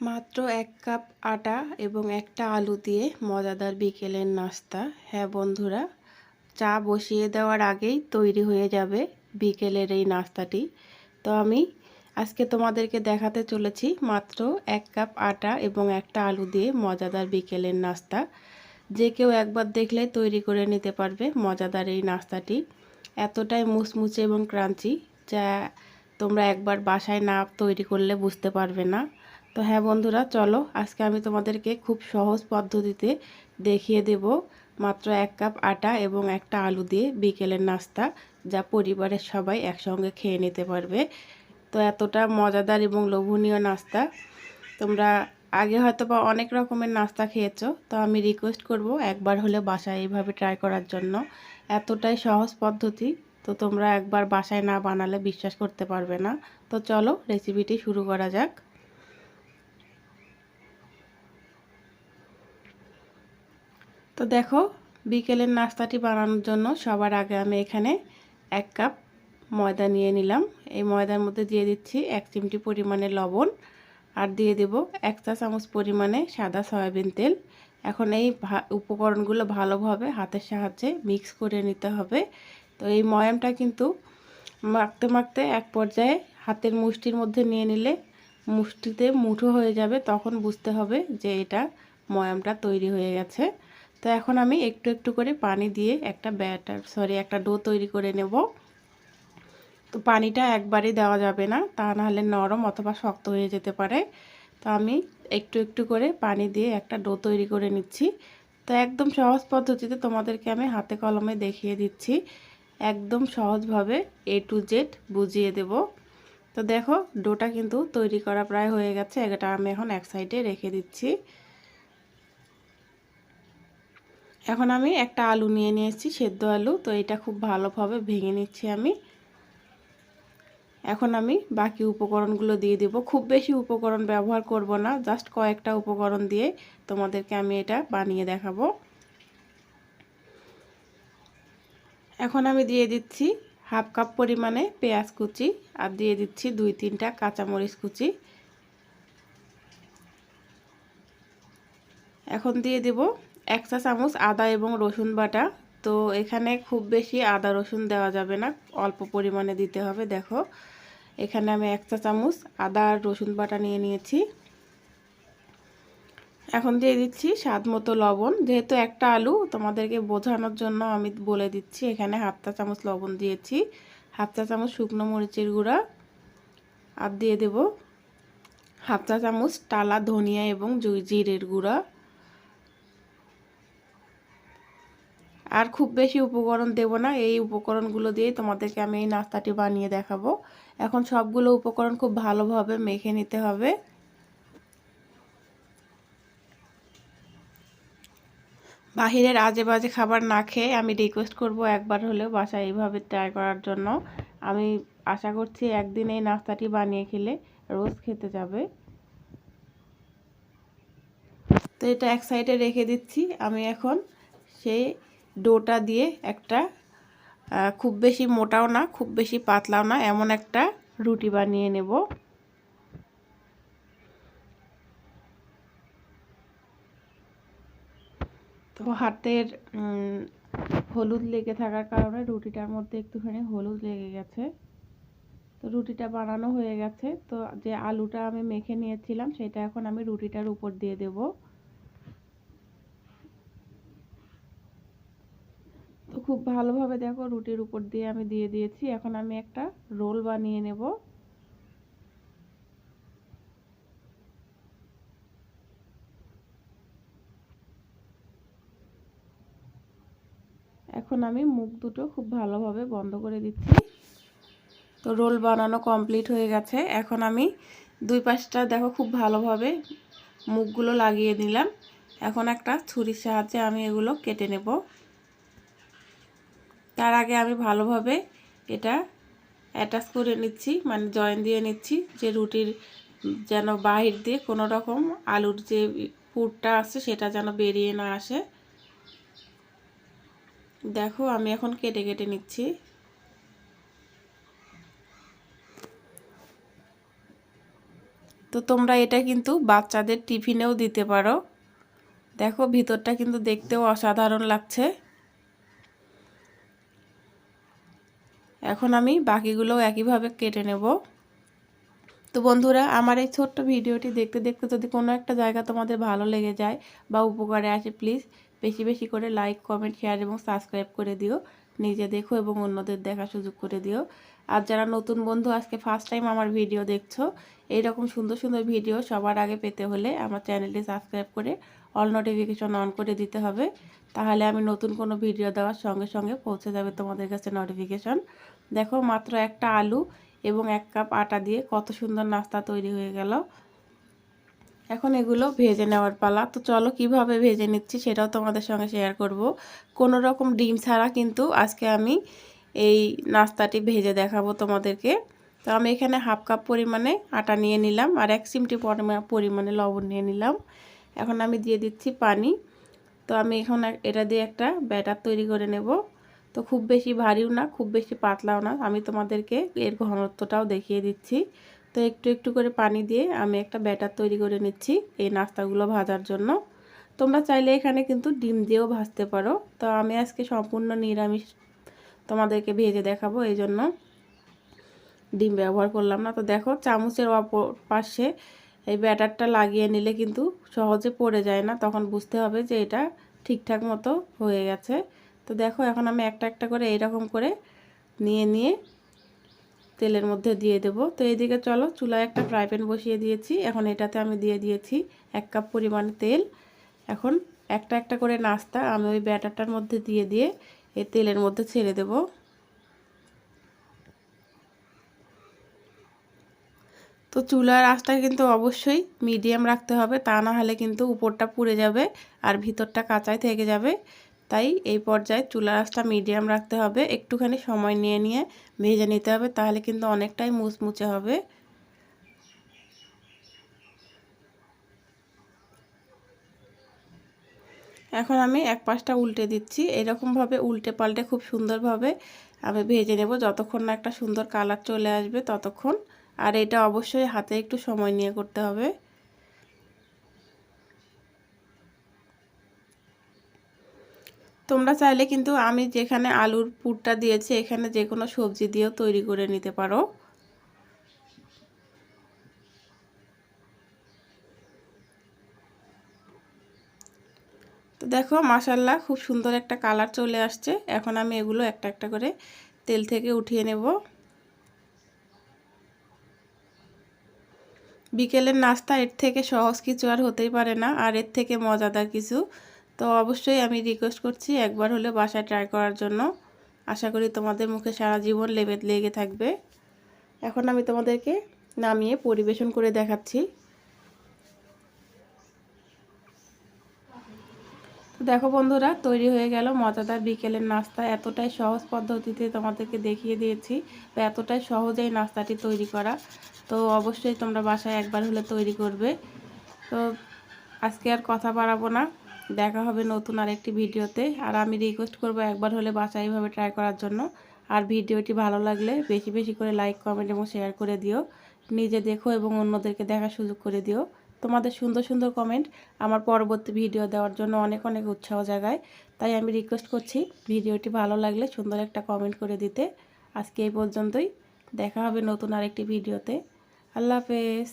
মাত্র এক কাপ আটা এবং একটা আলু দিয়ে মজাদার বিকেলের নাস্তা। হ্যাঁ বন্ধুরা, চা বসিয়ে দেওয়ার আগেই তৈরি হয়ে যাবে বিকেলের এই নাস্তাটি। তো আমি আজকে তোমাদেরকে দেখাতে চলেছি মাত্র এক কাপ আটা এবং একটা আলু দিয়ে মজাদার বিকেলের নাস্তা। যে কেউ একবার দেখলে তৈরি করে নিতে পারবে মজাদার এই নাস্তাটি। এতটাই মুচমুচে এবং ক্রাঞ্চি, যা তোমরা একবার বাসায় না তৈরি করলে বুঝতে পারবে না। তো হ্যাঁ বন্ধুরা, চলো আজকে আমি তোমাদেরকে খুব সহজ পদ্ধতিতে দেখিয়ে দেব মাত্র এক কাপ আটা এবং একটা আলু দিয়ে বিকেলের নাস্তা যা পরিবারের সবাই একসঙ্গে খেয়ে নিতে পারবে। তো এতটা মজাদার এবং লোভনীয় নাস্তা। তোমরা আগে হয়তো বা অনেক রকমের নাস্তা খেয়েছো, তো আমি রিকোয়েস্ট করব একবার হলে বাসায় এইভাবে ট্রাই করার জন্য। এতটাই সহজ পদ্ধতি, তো তোমরা একবার বাসায় না বানালে বিশ্বাস করতে পারবে না। তো চলো রেসিপিটি শুরু করা যাক। তো দেখো, বিকেলের নাস্তাটি বানানোর জন্য সবার আগে আমি এখানে এক কাপ ময়দা নিয়ে নিলাম। এই ময়দার মধ্যে দিয়ে দিচ্ছি এক চিমটি পরিমাণে লবণ আর দিয়ে দেব এক চা চামচ পরিমাণে সাদা সয়াবিন তেল। এখন এই উপকরণগুলো ভালোভাবে হাতের সাহায্যে মিক্স করে নিতে হবে। তো এই ময়ামটা কিন্তু মাখতে মাখতে এক পর্যায়ে হাতের মুষ্টির মধ্যে নিয়ে নিলে মুষ্টিতে মুঠো হয়ে যাবে, তখন বুঝতে হবে যে এটা ময়ামটা তৈরি হয়ে গেছে। তো এখন আমি একটু একটু করে পানি দিয়ে একটা ব্যাটার সরি একটা ডো তৈরি করে নেব। তো পানিটা একবারই দেওয়া যাবে না, তা নাহলে নরম অথবা শক্ত হয়ে যেতে পারে। তো আমি একটু একটু করে পানি দিয়ে একটা ডো তৈরি করে নিচ্ছি। তো একদম সহজ পদ্ধতিতে তোমাদেরকে আমি হাতে কলমে দেখিয়ে দিচ্ছি। একদম সহজভাবে এ টু জেড বুঝিয়ে দেব। তো দেখো, ডোটা কিন্তু তৈরি করা প্রায় হয়ে গেছে, এটা আমি এখন এক সাইডে রেখে দিচ্ছি। এখন আমি একটা আলু নিয়ে নিয়েছি, সেদ্ধ আলু। তো এটা খুব ভালোভাবে ভেঙে নিচ্ছি আমি। এখন আমি বাকি উপকরণগুলো দিয়ে দেব। খুব বেশি উপকরণ ব্যবহার করব না, জাস্ট কয়েকটা উপকরণ দিয়ে তোমাদেরকে আমি এটা বানিয়ে দেখাবো। এখন আমি দিয়ে দিচ্ছি হাফ কাপ পরিমাণে পেঁয়াজ কুচি আর দিয়ে দিচ্ছি দুই তিনটা কাঁচামরিচ কুচি। এখন দিয়ে দেব এক চা চামচ আদা এবং রসুন বাটা। তো এখানে খুব বেশি আদা রসুন দেওয়া যাবে না, অল্প পরিমাণে দিতে হবে, দেখো। এখানে আমি এক চা চামচ আদা আর রসুন বাটা নিয়ে নিয়েছি। এখন দিয়ে দিচ্ছি স্বাদ মতো লবণ। যেহেতু একটা আলু, তোমাদেরকে বোঝানোর জন্য আমি বলে দিচ্ছি, এখানে হাফ চা চামচ লবণ দিয়েছি। হাফ চা চামচ শুকনো মরিচের গুঁড়া। আর দিয়ে দেব হাফ চা চামচ টালা ধনিয়া এবং জিরের গুঁড়া। আর খুব বেশি উপকরণ দেব না। এই উপকরণগুলো দিয়ে তোমাদেরকে আমি এই নাস্তাটি বানিয়ে দেখাবো। এখন সবগুলো উপকরণ খুব ভালোভাবে মেখে নিতে হবে। বাহিরের আজে বাজে খাবার না খেয়ে আমি রিকোয়েস্ট করব একবার হলেও বাসায় এইভাবে ট্রাই করার জন্য। আমি আশা করছি একদিন এই নাস্তাটি বানিয়ে খেলে রোজ খেতে যাবে। তো এটা এক সাইডে রেখে দিচ্ছি। আমি এখন সেই ডোটা দিয়ে একটা খুব বেশি মোটাও না, খুব বেশি পাতলাও না, এমন একটা রুটি বানিয়ে নেব। তো হাতের হলুদ লেগে থাকার কারণে রুটিটার মধ্যে একটুখানি হলুদ লেগে গেছে। তো রুটিটা বানানো হয়ে গেছে। তো যে আলুটা আমি মেখে নিয়েছিলাম, সেটা এখন আমি রুটিটার উপর দিয়ে দেবো। খুব ভালোভাবে দেখো রুটির উপর দিয়ে আমি দিয়ে দিয়েছি। এখন আমি একটা রোল বানিয়ে নেব। এখন আমি মুখ দুটো খুব ভালোভাবে বন্ধ করে দিচ্ছি। তো রোল বানানো কমপ্লিট হয়ে গেছে। এখন আমি দুই পাশটা দেখো খুব ভালোভাবে মুখগুলো লাগিয়ে নিলাম। এখন একটা ছুরির সাহায্যে আমি এগুলো কেটে নেব। তার আগে আমি ভালোভাবে এটা অ্যাটাচ করে নিচ্ছি মানে জয়েন দিয়ে নিচ্ছি যে রুটির যেন বাহির দিয়ে কোনো রকম আলুর যে পুরটা আছে সেটা যেন বেরিয়ে না আসে। দেখো আমি এখন কেটে কেটে নিচ্ছি। তো তোমরা এটা কিন্তু বাচ্চাদের টিফিনেও দিতে পারো। দেখো ভিতরটা কিন্তু দেখতেও অসাধারণ লাগছে। এখন আমি বাকিগুলোও একইভাবে কেটে নেব। তো বন্ধুরা, আমার এই ছোট্ট ভিডিওটি দেখতে দেখতে যদি কোনো একটা জায়গা তোমাদের ভালো লেগে যায় বা উপকারে আসে প্লিজ বেশি বেশি করে লাইক কমেন্ট শেয়ার এবং সাবস্ক্রাইব করে দিও। নিজে দেখো এবং অন্যদের দেখা সুযোগ করে দিও। আর যারা নতুন বন্ধু, আজকে ফার্স্ট টাইম আমার ভিডিও দেখছ এই রকম সুন্দর সুন্দর ভিডিও সবার আগে পেতে হলে আমার চ্যানেলটি সাবস্ক্রাইব করে অল নোটিফিকেশন অন করে দিতে হবে। তাহলে আমি নতুন কোনো ভিডিও দেওয়ার সঙ্গে সঙ্গে পৌঁছে যাবে তোমাদের কাছে নোটিফিকেশন দেখো মাত্র একটা আলু এবং এক কাপ আটা দিয়ে কত সুন্দর নাস্তা তৈরি হয়ে গেল। এখন এগুলো ভেজে নেওয়ার পালা। তো চলো কীভাবে ভেজে নিচ্ছি সেটাও তোমাদের সঙ্গে শেয়ার করব। কোনো রকম ডিম ছাড়া কিন্তু আজকে আমি এই নাস্তাটি ভেজে দেখাবো তোমাদেরকে। তো আমি এখানে হাফ কাপ পরিমাণে আটা নিয়ে নিলাম আর এক চিমটি পরিমাণে লবণ নিয়ে নিলাম। এখন আমি দিয়ে দিচ্ছি পানি। তো আমি এখন এটা দিয়ে একটা ব্যাটার তৈরি করে নেব। তো খুব বেশি ভারীও না, খুব বেশি পাতলাও না। আমি তোমাদেরকে এর ঘনত্বটাও দেখিয়ে দিচ্ছি। তো একটু একটু করে পানি দিয়ে আমি একটা ব্যাটার তৈরি করে নিচ্ছি এই নাস্তাগুলো ভাজার জন্য। তোমরা চাইলে এখানে কিন্তু ডিম দিয়েও ভাজতে পারো। তো আমি আজকে সম্পূর্ণ নিরামিষ তোমাদেরকে ভেজে দেখাবো, এই জন্য ডিম ব্যবহার করলাম না। তো দেখো চামচের অপর পাশে এই ব্যাটারটা লাগিয়ে নিলে কিন্তু সহজে পড়ে যায় না। তখন বুঝতে হবে যে এটা ঠিকঠাক মতো হয়ে গেছে। তো দেখো এখন আমি একটা একটা করে এইরকম করে নিয়ে নিয়ে তেলের মধ্যে দিয়ে দেব। তো এইদিকে চলো, চুলায় একটা ফ্রাই প্যান বসিয়ে দিয়েছি। এখন এটাতে আমি দিয়ে দিয়েছি এক কাপ পরিমাণে তেল। এখন একটা একটা করে নাস্তা আমি ওই ব্যাটারটার মধ্যে দিয়ে দিয়ে এই তেলের মধ্যে ছেড়ে দেব। তো চুলার আঁচটা কিন্তু অবশ্যই মিডিয়াম রাখতে হবে, তা না হলে কিন্তু উপরটা পুড়ে যাবে আর ভিতরটা কাঁচাই থেকে যাবে। তাই এই পর্যায়ে চুলার আঁচটা মিডিয়াম রাখতে হবে, একটুখানি সময় নিয়ে নিয়ে ভেজে নিতে হবে, তাহলে কিন্তু অনেকটাই মুচমুচে হবে। এখন আমি এক পাশটা উল্টে দিচ্ছি, এরকমভাবে উল্টে পাল্টে খুব সুন্দরভাবে আমি ভেজে নেব, যতক্ষণ না একটা সুন্দর কালার চলে আসবে ততক্ষণ আর এটা অবশ্যই হাতে একটু সময় নিয়ে করতে হবে। তোমরা চাইলে কিন্তু আমি যেখানে আলুর পুরটা দিয়েছি, এখানে যে কোনো সবজি দিয়েও তৈরি করে নিতে পারো। তো দেখো মাসাল্লাহ খুব সুন্দর একটা কালার চলে আসছে। এখন আমি এগুলো একটা একটা করে তেল থেকে উঠিয়ে নেব। বিকেলের নাস্তা এর থেকে সহজ কিছু আর হতেই পারে না, আর এর থেকে মজাদার কিছু। তো অবশ্যই আমি রিকোয়েস্ট করছি একবার হলে বাসায় ট্রাই করার জন্য। আশা করি তোমাদের মুখে সারা জীবন লেবে, লেগে থাকবে। এখন আমি তোমাদেরকে নামিয়ে পরিবেশন করে দেখাচ্ছি। তো দেখো বন্ধুরা, তৈরি হয়ে গেল মজাদার বিকেলের নাস্তা। এতটাই সহজ পদ্ধতিতে তোমাদেরকে দেখিয়ে দিয়েছি বা এতটাই সহজেই নাস্তাটি তৈরি করা। তো অবশ্যই তোমরা বাসায় একবার হলে তৈরি করবে। তো আজকে আর কথা বাড়াবো না। দেখা হবে নতুন আরেকটি ভিডিওতে। আর আমি রিকোয়েস্ট করব একবার হলে বাসায় এইভাবে ট্রাই করার জন্য। আর ভিডিওটি ভালো লাগলে বেশি বেশি করে লাইক কমেন্ট এবং শেয়ার করে দিও। নিজে দেখো এবং অন্যদেরকে দেখার সুযোগ করে দিও। তোমাদের সুন্দর সুন্দর কমেন্ট আমার পরবর্তী ভিডিও দেওয়ার জন্য অনেক অনেক উৎসাহ জায়গায় তাই আমি রিকোয়েস্ট করছি ভিডিওটি ভালো লাগলে সুন্দর একটা কমেন্ট করে দিতে। আজকে এই পর্যন্তই। দেখা হবে নতুন আরেকটি ভিডিওতে আল্লাহ হাফেজ।